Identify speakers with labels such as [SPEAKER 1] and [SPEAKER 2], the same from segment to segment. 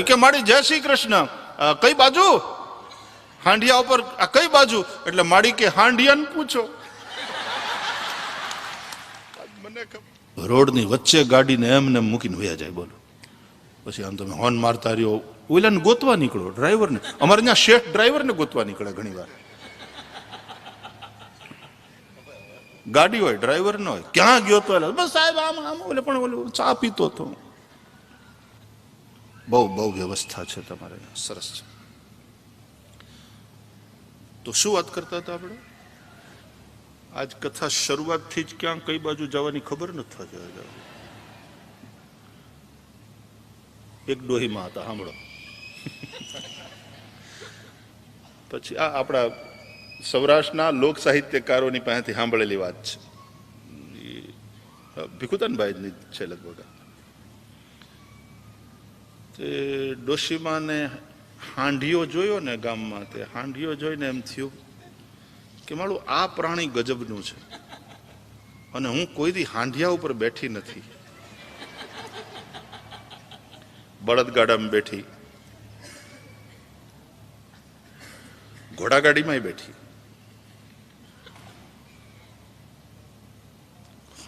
[SPEAKER 1] ઈ કે માડી જય શ્રી કૃષ્ણ. કઈ બાજુ? હાંડિયા ઉપર કઈ બાજુ? એટલે માડી કે હાંડિયાને પૂછો. રોડની વચ્ચે ગાડીને એમને એમ મૂકીને વયા જાય, બોલો. પછી આમ તમે હોર્ન મારતા રહ્યો. ઓલાને ગોતવા નીકળો, ડ્રાઈવરને. અમારે ત્યાં શેઠ ડ્રાઈવરને ગોતવા નીકળે ઘણી વાર ગાડી હોય, ડ્રાઈવર ન હોય. ક્યાં ગયો તો બસ સાહેબ, આમ આમ. ઓલે પણ ઓલું ચા પીતો હતો. બહુ બહુ વ્યવસ્થા છે તમારે. સરસ છે. તો શું વાત કરતા હતા આપણે? આજ કથા શરૂઆતથી જ ક્યાં કઈ બાજુ જવાની ખબર નથી થતી એક ડોહીમાં હતા, સાંભળો. પછી આ આપણા સૌરાષ્ટ્રના લોક સાહિત્યકારોની પાસેથી સાંભળેલી વાત છે. ભીખુદાનભાઈની છે લગભગ. તે ડોશીમાને હાંઢીઓ જોયો ને ગામમાં, તે હાંઢીઓ જોઈને એમ થયું કે મારું આ પ્રાણી ગજબનું છે. અને હું કોઈ દી હાંઢિયા ઉપર બેઠી નથી. બળદગાડામાં બેઠી. ઘોડાગાડીમાંય બેઠી.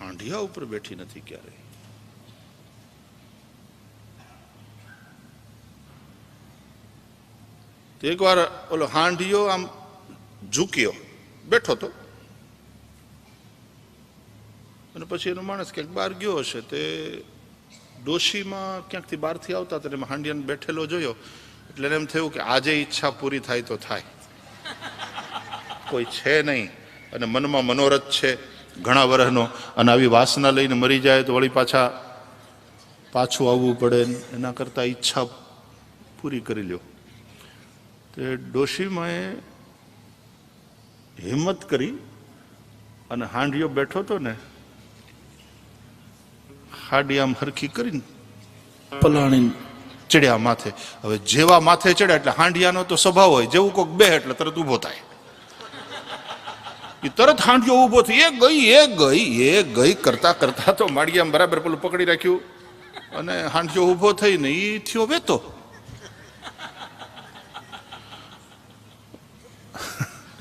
[SPEAKER 1] હાંઢિયા ઉપર બેઠી નથી ક્યારે એકવાર ઓલો હાંઢિયો આમ ઝૂક્યો, બેઠો તો. અને પછી એનો માણસ ક્યાંક બહાર ગયો હશે તે ડોશીમાં ક્યાંકથી બહારથી આવતા હતા એમાં હાંડિયાને બેઠેલો જોયો. એટલે એમ થયું કે આજે ઈચ્છા પૂરી થાય તો થાય. કોઈ છે નહીં. અને મનમાં મનોરથ છે ઘણા વર્ષનો અને આવી વાસના લઈને મરી જાય તો વળી પાછા પાછું આવવું પડે એના કરતાં ઈચ્છા પૂરી કરી લ્યો. તે ડોશીમાએ હિંમત કરી અને હાંડિયો બેઠો તો ને હાડી હરખી કરીને પલાણી ચડ્યા માથે. હવે જેવા માથે ચડ્યા એટલે હાંડિયાનો તો સ્વભાવ હોય, જેવું કોક બે એટલે તરત ઊભો થાય. એ તરત હાંડિયો ઊભો થઈ, એ ગઈ એ ગઈ એ ગઈ. કરતા કરતા તો માળિયામાં બરાબર પેલું પકડી રાખ્યું અને હાંડિયો ઊભો થઈને એ થયો વેતો.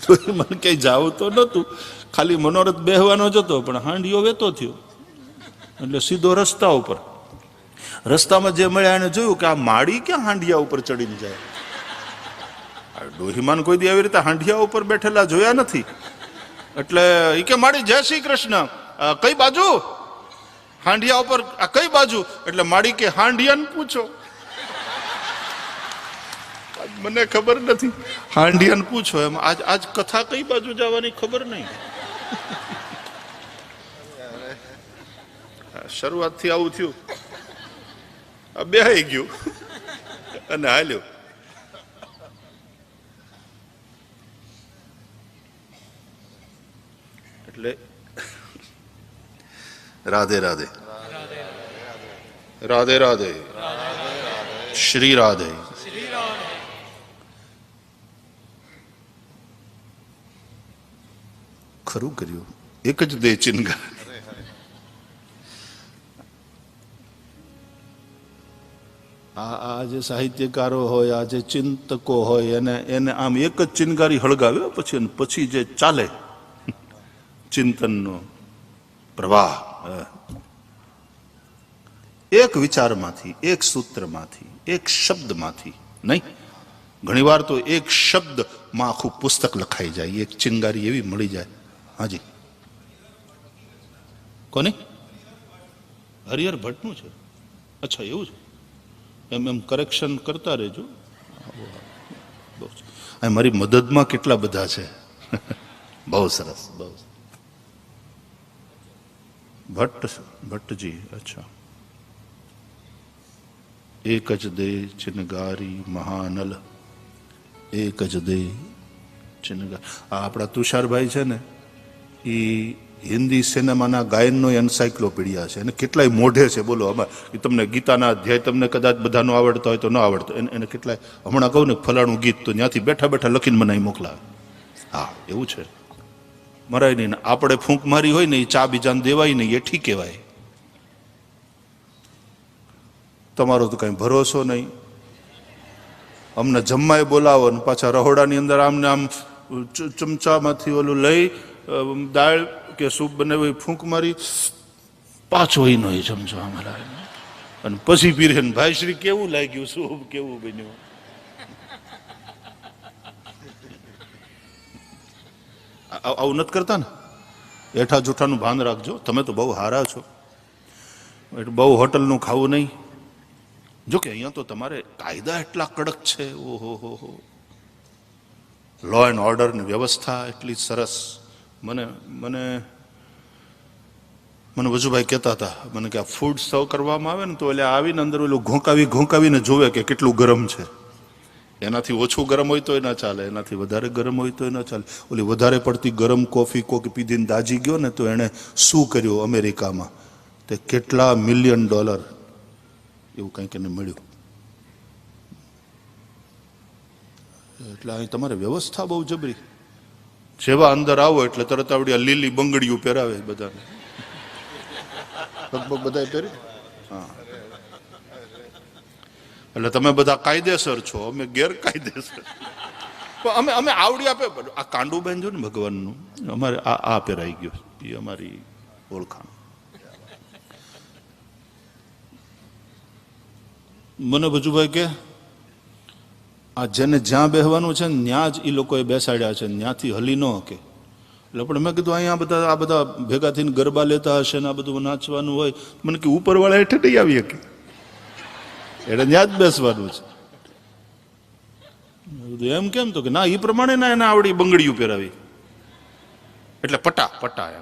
[SPEAKER 1] તો મને ક્યાંય જાવું તો નહોતું. ખાલી મનોરથ બેહવાનો જ હતો, પણ હાંડિયો વેતો થયો. એટલે સીધો રસ્તા ઉપર. રસ્તામાં જે મળ્યા એને જોયું કે આ માળી ક્યાં હાંડિયા ઉપર ચડીને જાય? ડોહીમાન કોઈ દી આવી રીતે હાંડિયા ઉપર બેઠેલા જોયા નથી. એટલે એ કે, માળી, જય શ્રી કૃષ્ણ. કઈ બાજુ? હાંડિયા ઉપર આ કઈ બાજુ? એટલે માળી કે, હાંડિયાને પૂછો. મને ખબર નથી. હાંડિયાને પૂછો એમ. આજ આજ કથા કઈ બાજુ જવાની ખબર નહીં. શરૂઆતથી આવું થયું. આ બેહાઈ ગયું. અને હાલ્યો. એટલે રાધે રાધે. રાધે રાધે. શ્રી રાધે. ખરું કર્યું. એક જ દે ચિનગાર આ આ જે સાહિત્યકારો હોય, આ જે ચિંતકો હોય, એને એને આમ એક જ ચિનગારી હળગાવ્યો, પછી પછી જે ચાલે, ચિંતનનો પ્રવાહ. એક વિચારમાંથી, એક સૂત્રમાંથી, એક શબ્દમાંથી, નહીં? ઘણીવાર તો એક શબ્દમાં આખું પુસ્તક લખાઈ જાય, એક ચિનગારી એવી મળી જાય. હાજી. કોની? હરિહર ભટ્ટનું છે? અચ્છા, એવું છે. એમ એમ કરેક્શન કરતા રહેજો. જ. મારી મદદમાં કેટલા બધા છે? બહુ સરસ, બહુ ભટ્ટ ભટ્ટજી, અચ્છા. એક જ દે ચિનગારી મહાનલ. એક જ દે ચિનગાર આ આપણા તુષારભાઈ છે ને? એ હિન્દી સિનેમાના ગાયનનો એન્સાયક્લોપીડિયા છે. અને કેટલાય મોઢે છે, બોલો, આમાં એ તમને ગીતાના અધ્યાય તમને કદાચ બધાનો આવડતો હોય તો ન આવડતો. એને એને કેટલાય, હમણાં કહું ને, ફલાણું ગીત તો ત્યાંથી બેઠા બેઠા લખીને બનાવી મોકલાવે. હા, એવું છે. મરાય નહીં આપણે ફૂંક મારી હોય ને એ ચા બીજાને દેવાય નહીં, એ ઠીક કહેવાય. તમારો તો કઈ ભરોસો નહીં. અમને જમવાય બોલાવો ને પાછા રહોડાની અંદર આમને આમ ચમચામાંથી ઓલું લઈ દાળ કે સૂપ બનાવી ફૂંક મારી પાછો ઈનો એ ચમચો લાવે અને પછી પીરે ભાઈ, શ્રી, કેવું લાગ્યું? સૂપ કેવું બન્યું? આવું નથી કરતા ને? એઠા જૂઠાનું ભાન રાખજો. તમે તો બહુ હારા છો. એટલે બહુ હોટલનું ખાવું નહીં. જો કે અહીંયા તો તમારે કાયદા એટલા કડક છે. ઓહો, હો હો. લો એન્ડ ઓર્ડરની વ્યવસ્થા એટલી સરસ. મને મને મને વજુભાઈ કહેતા હતા, મને કે આ ફૂડ સર્વ કરવામાં આવે ને તો એટલે આવીને અંદર ઓલું ઘોંકાવી, ઘોંકાવીને જોવે કે કેટલું ગરમ છે. એનાથી ઓછું ગરમ હોય તોય ના ચાલે, એનાથી વધારે ગરમ હોય તોય ના ચાલે. ઓલી વધારે પડતી ગરમ કોફી કોક પીધીને દાજી ગયો ને તો એણે શું કર્યું અમેરિકામાં? તે કેટલા મિલિયન ડોલર એવું કંઈક એને મળ્યું. એટલે અહીં તમારે વ્યવસ્થા બહુ જબરી. જેવા અંદર આવો એટલે તરત આવડી આ લીલી બંગડીઓ પહેરાવે બધાને. લગભગ બધા પહેરી? હા. એટલે તમે બધા કાયદેસર છો, અમે ગેરકાયદેસર. અમે અમે આવડી આપે. આ કાંડુબેન જો ને ભગવાનનું, અમારે આ આ પહેરાઈ ગયું એ અમારી ઓળખાણ. મને ભજુભાઈ કે આ જેને જ્યાં બેહવાનું છે ત્યાં જ એ લોકોએ બેસાડ્યા છે ત્યાંથી હલી ન હકે. એટલે પણ મેં કીધું, અહીંયા બધા, આ બધા ભેગા થઈને ગરબા લેતા હશે ને આ બધું નાચવાનું હોય. મને કે, ઉપરવાળા હેઠે નહીં આવી શકે એટલે ત્યાં જ બેસવાનું છે. એમ કેમ? તો કે, ના એ પ્રમાણે ના એને આવડી બંગડીયું પહેરાવી. એટલે પટા પટા એમ.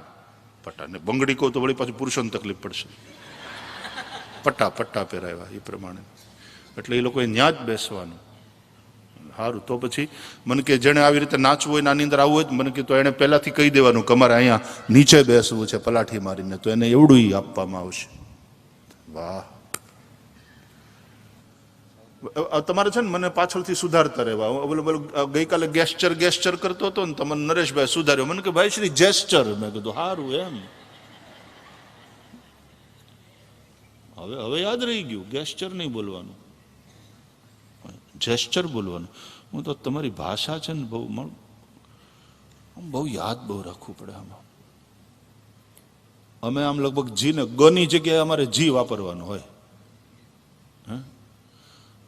[SPEAKER 1] પટા ને બંગડી કહું તો વળી પાછું પુરુષોને તકલીફ પડશે. પટ્ટા પટ્ટા પહેરાવ્યા એ પ્રમાણે. એટલે એ લોકોએ ત્યાં જ બેસવાનું. સારું તો પછી મને કે જેણે આવી રીતે નાચવું હોય નાની અંદર આવવું હોય મને કે તો એને પહેલાથી કહી દેવાનું કે અહીંયા નીચે બેસવું છે પલાઠી મારીને, તો એને એવડું આપવામાં આવશે. વાહ. તમારે છે ને મને પાછળથી સુધારતા રહેવા. બોલો બોલો ગઈકાલે ગેસ્ચર ગેસ્ચર કરતો હતો ને તમને નરેશભાઈ સુધાર્યો. મને કે ભાઈ શ્રી જેસ્ચર. મેં કીધું સારું એમ. હવે હવે યાદ રહી ગયું, ગેસ્ચર નહીં બોલવાનું. જેસ્ચર બોલવાનું. હું તો તમારી ભાષા છે ને બહુ બહુ યાદ બહુ રાખવું પડે આમાં. અમે આમ લગભગ જી ને ગની જગ્યાએ અમારે જી વાપરવાનું હોય.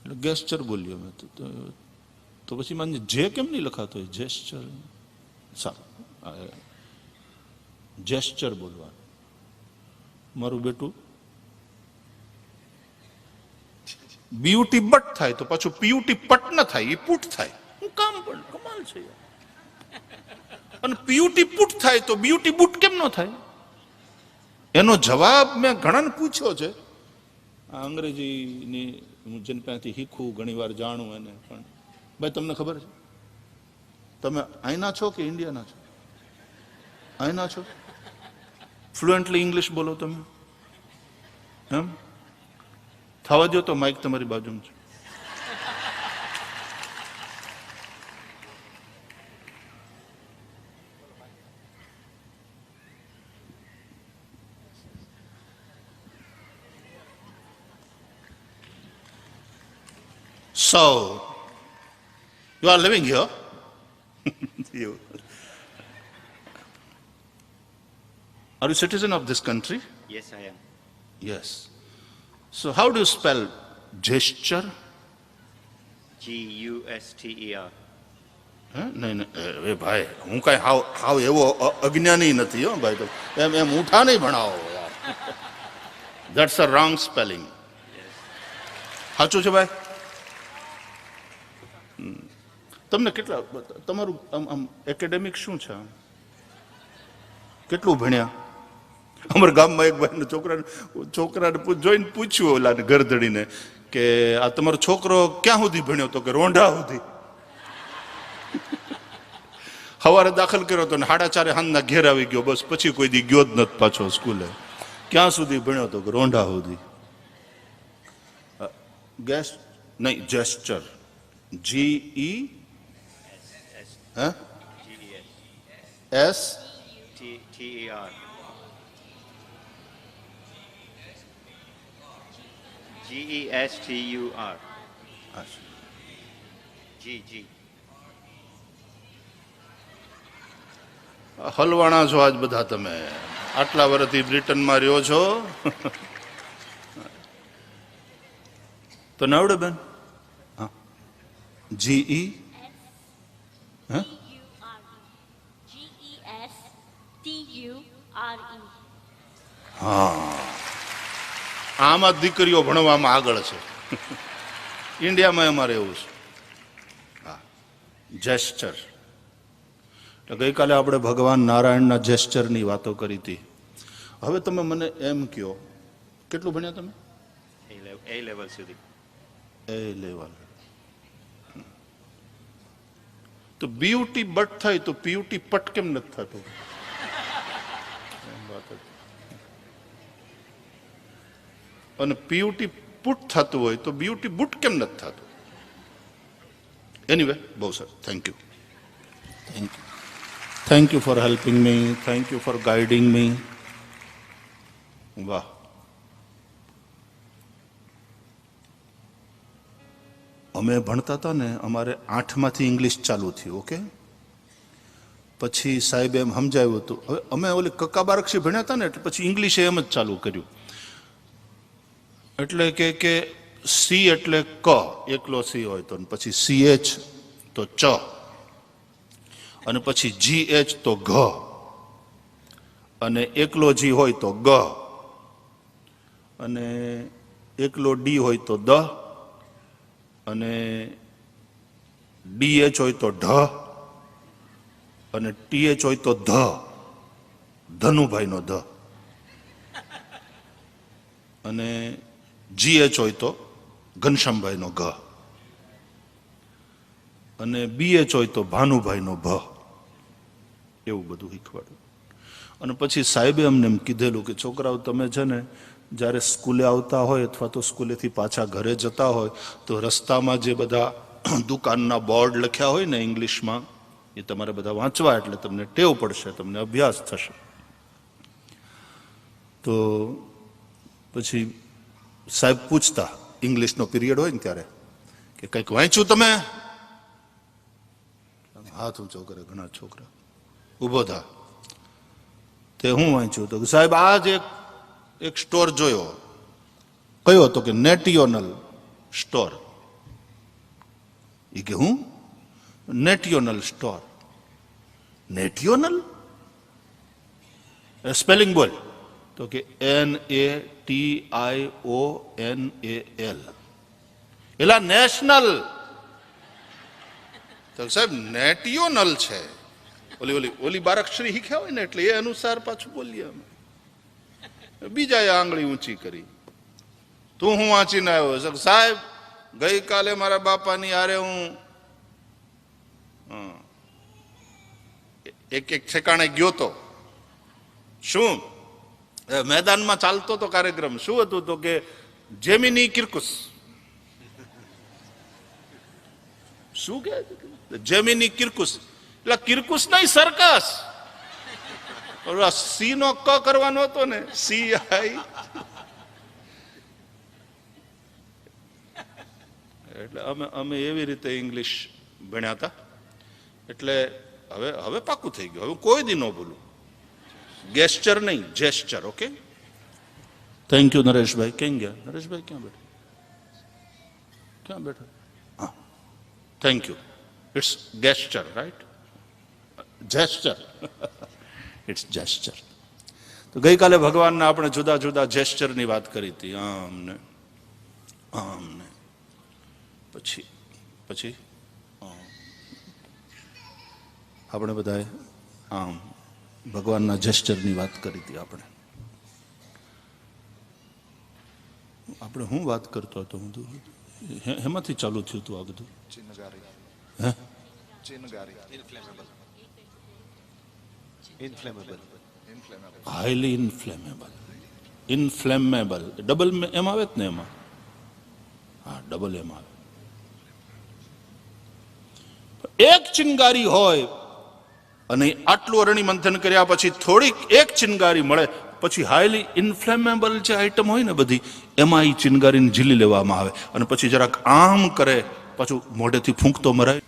[SPEAKER 1] એટલે ગેસ્ચર બોલીએ અમે તો પછી મને જે કેમ નહીં લખાતો હોય, જેસ્ચર. સારું. જેસ્ચર બોલવાનું. મારું બેટું બીયુટી બટ થાય તો પાછું પીયુટી પટ ન થાય, એ પુટ થાય. હું કામ પણ કમાલ છે. અને પીયુટી પુટ થાય તો બીયુટી બુટ કેમ ન થાય? એનો જવાબ મેં ઘણાને પૂછ્યો છે. આ અંગ્રેજીની હું જેને ત્યાંથી શીખું ઘણી વાર જાણું એને, પણ ભાઈ તમને ખબર છે? તમે અહીંના છો કે ઇન્ડિયાના છો? અહીંના છો? ફ્લુએન્ટલી ઇંગ્લિશ બોલો તમે. એમ? થવા દો તો માઇક તમારી બાજુમાં છે So, you are living here. you. Are you citizen of this country?
[SPEAKER 2] Yes, I am.
[SPEAKER 1] Yes. So, how do you spell gesture?
[SPEAKER 2] G U S T E R.
[SPEAKER 1] નહીં નહીં એ- ભાઈ હું કાંઈ હાવ હાવ એવો અજ્ઞાની નથી હો ભાઈ એમ એમ ઉઠા નહીં ભણાવો યાર દેટ્સ અ રોંગ સ્પેલિંગ સાચું છે ભાઈ તમને કેટલા તમારું આમ આમ એકેડેમિક શું છે કેટલું ભણ્યા અમારા ગામમાં એક ભાઈને છોકરાને છોકરાને જોઈને પૂછ્યું ઓલાને ગરદડીને કે આ તમારો છોકરો ક્યાં સુધી ભણ્યો તો કે રોંઢા સુધી. સવારે દાખલ કર્યો તો ને સાડા ચારે હાંજના ઘેર આવી ગયો. બસ પછી કોઈ દી ગયો જ નથી પાછો સ્કૂલે. ક્યાં સુધી ભણ્યો તો કે રોંઢા સુધી. ગેસ નહીં gesture.
[SPEAKER 2] G E S T T E G E S T U R. G, G.
[SPEAKER 1] હલવાણા છો આજ બધા તમે. આટલા વર્ષથી બ્રિટનમાં રહ્યો છો. તો નવડે બેન? હા. જીઈ હા?
[SPEAKER 3] G S T U R.
[SPEAKER 1] આમાં દીકરીઓ ભણવામાં આગળ છે. ઇન્ડિયામાં અમારે એવું છે. હા જેસ્ચર એટલે ગઈકાલે આપણે ભગવાન નારાયણના જેસ્ચરની વાતો કરી હતી. હવે તમે મને એમ કહો કેટલું ભણ્યા તમે?
[SPEAKER 2] એ લેવલ સુધી.
[SPEAKER 1] એ લેવલ તો બ્યુટી બટ થાય તો પ્યુટી પટ કેમ નથી થતું? એમ વાત હતી. અને પીયુટી પુટ થતું હોય તો બ્યુટી બુટ કેમ નથી થતું? એનીવે બહુ sir thank you thank you thank you for helping me thank you for guiding me વાહ. અમે ભણતા હતા ને અમારે આઠમાંથી ઇંગ્લિશ ચાલુ થયું ઓકે પછી સાહેબ એમ સમજાવ્યું હતું હવે અમે ઓલી કક્કા બારક્ષી ભણ્યા હતા ને એટલે પછી ઇંગ્લિશે એમ જ ચાલુ કર્યું. એટલે કે કે સી એટલે ક, એકલો સી હોય તો પછી સી એચ તો ચ, અને પછી જી એચ તો ઘ, અને એકલો જી હોય તો ગ, અને એકલો ડી હોય તો દ, અને ડી એચ હોય તો ઢ, અને ટી એચ હોય તો ધ, ધનુભાઈનો ધ. અને જીએચ હોય તો ઘનશ્યામભાઈનો ઘ. અને બીએચ હોય તો ભાનુભાઈનો ભ. એવું બધું શીખવાડ્યું. અને પછી સાહેબે અમને એમ કીધેલું કે, છોકરાઓ, તમે છે ને, જ્યારે સ્કૂલે આવતા હોય અથવા તો સ્કૂલેથી પાછા ઘરે જતા હોય, તો રસ્તામાં જે બધા દુકાનના બોર્ડ લખ્યા હોય ને ઇંગ્લિશમાં, એ તમારે બધા વાંચવા, એટલે તમને ટેવ પડશે, તમને અભ્યાસ થશે. તો પછી સાહેબ, પૂછતા. ઇંગ્લિશનો પીરિયડ હોય ને ત્યારે, કે કંઈક વાંચ્યું તમે? હાથ ઊંચો કરે ઘણા છોકરા. ઊભો થા. તે હું વાંચ્યું તો કે, સાહેબ આ જ એક એક સ્ટોર જોયો. કયો હતો કે નેટિયોનલ સ્ટોર એ કે, હું? નેટિયોનલ સ્ટોર નેટિયોનલ સ્પેલિંગ બોલ. તો કે N A T I O N A L એલા નેશનલ. તો સાહેબ, નેટિયોનલ છે. ઓલી ઓલી ઓલી બારક્ષરી શીખ્યા હોય ને એટલે એ અનુસાર પાછું બોલીએ અમે. બીજાએ આંગળી ઊંચી કરી. તું હું વાંચીને આવ્યો સાહેબ, ગઈકાલે મારા બાપાની આરે હું એક એક ઠેકાણે ગયો તો. શું? મેદાનમાં ચાલતો તો કાર્યક્રમ. શું હતું તો કે જેમિની કિરકુસ. શું કે? જેમિની કિરકુસ. એટલે કિરકુસ નહીં, સરકસ. સી નો ક કરવાનો હતો ને, સી આઈ. એટલે અમે અમે એવી રીતે ઇંગ્લિશ ભણ્યા હતા. એટલે હવે હવે પાકું થઈ ગયું. હવે કોઈ દી ન ભૂલું. ગેસ્ચર નહીં gesture okay thank you Nareshbhai કેમ ગયા નરેશભાઈ ક્યાં બેઠા ક્યાં બેઠા હા thank you it's gesture right gesture it's gesture તો ગઈકાલે ભગવાનના આપણે જુદા જુદા જેસ્ચરની વાત કરી હતી આમ ને આમ ને પછી પછી આમ. આપણે બધાએ આમ ભગવાનના જેસ્ચરની વાત કરી હતી આપણે. આપણે હું વાત કરતો હતો? હું તો હે- હેમાંથી ચાલુ થયું હતું આ બધું? હાઈલી ઇન્ફ્લેમેબલ ઇન્ફ્લેમેબલ ડબલ એમ આવે જ ને એમાં? હા ડબલ એમ આવે. એક ચિનગારી હોય અને આટલું અરણી મંથન કર્યા પછી થોડીક એક ચિનગારી મળે, પછી હાઈલી ઇન્ફ્લેમેબલ જે આઈટમ હોય ને બધી, એમાં એ ચિનગારીને ઝીલી લેવામાં આવે. અને પછી જરાક આમ કરે, પાછું મોઢેથી ફૂંકતો મરાય.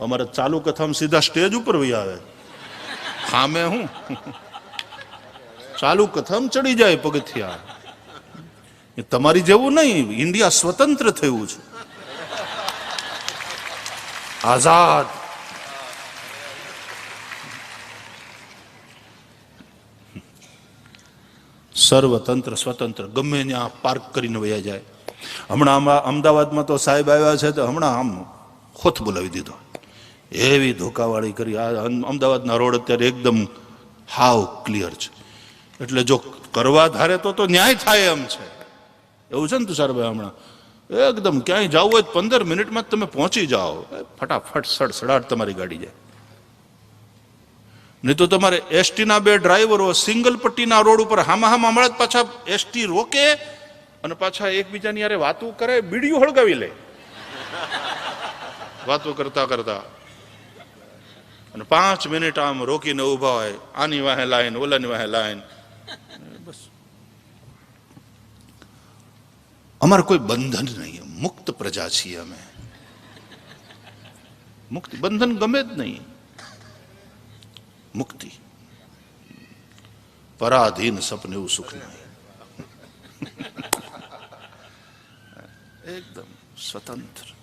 [SPEAKER 1] અમારે ચાલુ કથામાં સીધા સ્ટેજ ઉપર વહી આવે. હામે હું? ચાલુ કથામાં ચડી જાય પગથિયા. એ તમારી જેવું નહીં, ઇન્ડિયા સ્વતંત્ર થયું છે. આઝાદ. સર્વતંત્ર, સ્વતંત્ર, ગમે ત્યાં પાર્ક કરીને વયા જાય. હમણાં અમદાવાદમાં તો સાહેબ આવ્યા છે તો હમણાં આમ ખોથ બોલાવી દીધો. એવી ધોકાવાળી કરી. આ અમદાવાદના રોડ અત્યારે એકદમ હાવ ક્લિયર છે. એટલે જો કરવા ધારે તો તો ન્યાય થાય એમ છે. એવું છે ને તુષારભાઈ હમણાં? એકદમ ક્યાંય જવું હોય પંદર મિનિટમાં જ તમે પહોંચી જાઓ. ફટાફટ ફટાફટ સડસડાટ તમારી ગાડી જાય. નહીં તો તમારે એસટીના બે ડ્રાઈવરો સિંગલ પટ્ટીના રોડ ઉપર હામા હામા હમણાં પાછા એસટી રોકે અને પાછા એકબીજાની યારે વાતો કરે, બીડીયું હળગાવી લે. વાતો કરતા કરતા અને પાંચ મિનિટ આમ રોકીને ઊભા હોય, આની વાહે લાઈન, ઓલાની વાહે લાઈન. બસ. અમારે કોઈ બંધન નહીં, મુક્ત પ્રજા છીએ અમે. મુક્ત બંધન ગમે જ નહીં. મુક્તિ. પરાધીન સપને એવું સુખ નહીં. એકદમ સ્વતંત્ર.